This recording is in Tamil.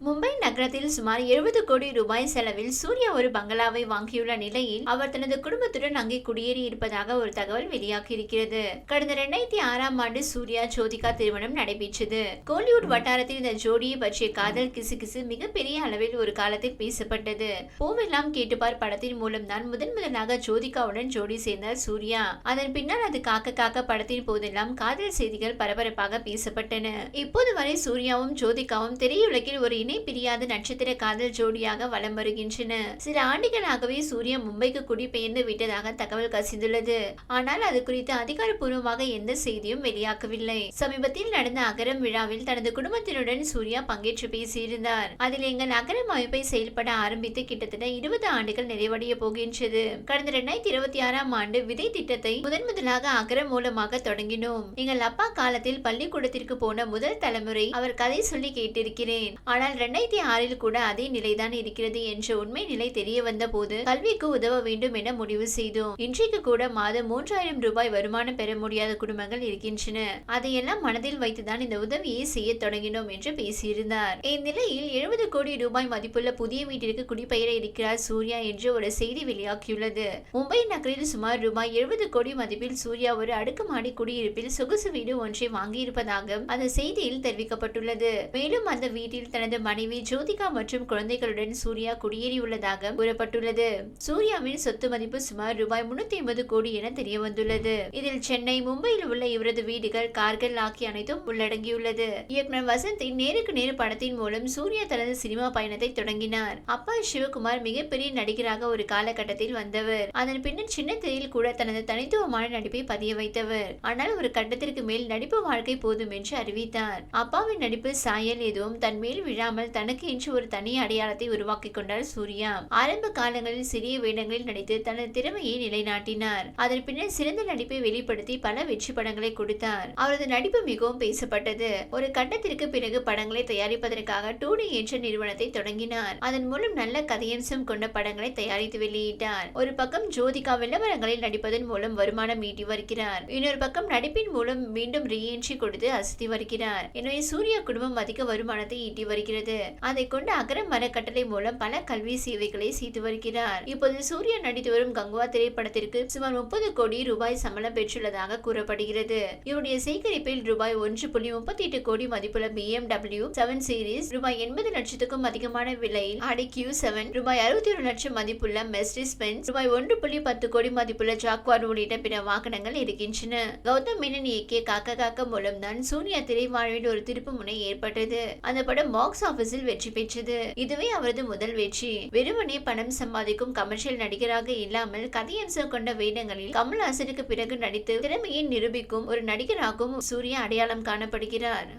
மும்பை நகரத்தில் சுமார் எழுபது கோடி ரூபாய் செலவில் சூர்யா ஒரு பங்களாவை வாங்கியுள்ள நிலையில் அவர் தனது குடும்பத்துடன் அங்கே குடியேறி இருப்பதாக ஒரு தகவல் வெளியாகி இருக்கிறது கடந்த இரண்டாயிரத்தி ஆறாம் ஆண்டு சூர்யா ஜோதிகா திருமணம் நடைபெற்றது. கோலிவுட் வட்டாரத்தில் இந்த ஜோடியை பற்றிய காதல் கிசுகிசு மிகப்பெரிய அளவில் ஒரு காலத்தில் பேசப்பட்டது. பூவெல்லாம் கேட்டுப்பார் படத்தின் மூலம் தான் முதன் முதலாக ஜோதிகாவுடன் ஜோடி சேர்ந்தார் சூர்யா. அதன் பின்னால் அது காக்க காக்க படத்தின் போதெல்லாம் காதல் செய்திகள் பரபரப்பாக பேசப்பட்டன. இப்போது வரை சூர்யாவும் ஜோதிகாவும் திரையுலகில் ஒரு இணை பிரியாத நட்சத்திர காதல் ஜோடியாக வலம் வருகின்றன. சில ஆண்டுகளாகவே சூர்யா மும்பைக்கு குடிபெயர்ந்து விட்டதாக தகவல் கசிந்துள்ளது. ஆனால் அது குறித்து அதிகாரப்பூர்வமாக எந்த செய்தியும் வெளியாகவில்லை. சமீபத்தில் நடந்த அகரம் விழாவில் தனது குடும்பத்தினுடன் சூர்யா பங்கேற்று பேசியிருந்தார். அதில் எங்கள் அகரம் அமைப்பை செயல்பட ஆரம்பித்து கிட்டத்தட்ட இருபது ஆண்டுகள் நிறைவடைய போகின்றது. கடந்த இரண்டாயிரத்தி இருபத்தி ஆறாம் ஆண்டு விதை திட்டத்தை முதன் முதலாக அகரம் மூலமாக தொடங்கினோம். எங்கள் அப்பா காலத்தில் பள்ளிக்கூடத்திற்கு போன முதல் தலைமுறை அவர் கதை சொல்லி கேட்டிருக்கிறேன். ஆனால் இரண்டாயிரத்தி ஆறில் கூட அதே நிலைதான் இருக்கிறது என்ற உண்மை நிலை தெரிய வந்த போது கல்விக்கு உதவ வேண்டும் என முடிவு செய்தோம். இன்றைக்கு கூட மாதம் மூன்றாயிரம் ரூபாய் வருமானம் பெற முடியாத குடும்பங்கள் இருக்கின்றன. அதையெல்லாம் மனதில் வைத்துதான் இந்த உதவியை செய்ய தொடங்கினோம் என்று பேசியிருந்தார். இந்நிலையில் எழுபது கோடி ரூபாய் மதிப்புள்ள புதிய வீட்டிற்கு குடிபெயர இருக்கிறார் சூர்யா என்று ஒரு செய்தி வெளியாகியுள்ளது. மும்பை நகரில் சுமார் ரூபாய் எழுபது கோடி மதிப்பில் சூர்யா ஒரு அடுக்குமாடி குடியிருப்பில் சொகுசு வீடு ஒன்றை வாங்கியிருப்பதாக அந்த செய்தியில் தெரிவிக்கப்பட்டுள்ளது. மேலும் அந்த வீட்டில் தனது மனைவி ஜோ ஜோதிகா மற்றும் குழந்தைகளுடன் சூர்யா குடியேறியுள்ளதாக கூறப்பட்டுள்ளது. சூர்யாவின் சொத்து மதிப்பு சுமார் ரூபாய் முன்னூத்தி ஐம்பது கோடி என தெரிய வந்துள்ளது இதில் சென்னை மும்பையில் உள்ள இவரது வீடுகள் கார்கள் ஆகிய அனைத்தும் உள்ளடங்கியுள்ளது. இயக்குனர் வசந்தின் நேருக்கு நேரு படத்தின் மூலம் சூர்யா தனது சினிமா பயணத்தை தொடங்கினார். அப்பா சிவகுமார் மிகப்பெரிய நடிகராக ஒரு காலகட்டத்தில் வந்தவர். அதன் பின்னர் சின்ன திரையில் கூட தனது தனித்துவமான நடிப்பை பதிய வைத்தவர். ஆனால் ஒரு கட்டத்திற்கு மேல் நடிப்பு வாழ்க்கை போதும் என்று அறிவித்தார். அப்பாவின் நடிப்பு சாயல் எதுவும் தன் மேல் விழாமல் தனக்கு என்று ஒரு தனி அடையாளத்தை உருவாக்கி கொண்டார் சூர்யா. ஆரம்ப காலங்களில் சிறிய வேடங்களில் நடித்து தனது திறமையை நிலைநாட்டினார். அதன் பின்னர் சிறந்த நடிப்பை வெளிப்படுத்தி பல வெற்றி படங்களை கொடுத்தார். அவரது நடிப்பு மிகவும் பேசப்பட்டது. ஒரு கட்டத்திற்கு பிறகு படங்களை தயாரிப்பதற்காக டூ என்ற நிறுவனத்தை தொடங்கினார். அதன் மூலம் நல்ல கதையம்சம் கொண்ட படங்களை தயாரித்து வெளியிட்டார். ஒரு பக்கம் ஜோதிகா விளம்பரங்களில் நடிப்பதன் மூலம் வருமானம் ஈட்டி வருகிறார். இன்னொரு பக்கம் நடிப்பின் மூலம் மீண்டும் ரீஎன்ட்ரி கொடுத்து அசத்தி வருகிறார். எனவே சூர்யா குடும்பம் அதிக வருமானத்தை ஈட்டி வருகிறது. அதை கொண்டு அகரம் மரக்கட்டளை மூலம் பல கல்வி சேவைகளை செய்து வருகிறார். இப்போது சூர்யா நடித்து வரும் கங்குவா திரைப்படத்திற்கு சுமார் முப்பது கோடி ரூபாய் சம்பளம் பெற்றுள்ளதாக கூறப்படுகிறது. இவருடைய சேகரிப்பில் ரூபாய் ஒன்று புள்ளி முப்பத்தி எட்டு கோடி மதிப்புள்ள பிஎம்டபிள்யூ செவன் சீரீஸ் ரூபாய் எண்பது லட்சத்துக்கும் அதிகமான விலையில் ஆடி கியூ செவன் ரூபாய் அறுபத்தி ஒரு லட்சம் மதிப்புள்ள மெஸ்டிஸ் பென்ஸ் ரூபாய் ஒன்று புள்ளி பத்து கோடி மதிப்புள்ள ஜாக்வார் உள்ளிட்ட பிற வாகனங்கள் இருக்கின்றன. கௌதம் மேனன் இயக்கிய காக்க காக்க மூலம்தான் சூர்யா திரைவாழ்வில் ஒரு திருப்பு முனை ஏற்பட்டது. அந்த படம் பாக்ஸ் ஆபீஸில் வெற்றி வெற்றி பெற்றது. இதுவே அவரது முதல் வெற்றி. வெறுமனே பணம் சம்பாதிக்கும் கமர்ஷியல் நடிகராக இல்லாமல் கதையம்சம் கொண்ட வேடங்களில் கமல்ஹாசனுக்கு பிறகு நடித்து திறமையை நிரூபிக்கும் ஒரு நடிகராகவும் சூர்யா அடையாளம் காணப்படுகிறார்.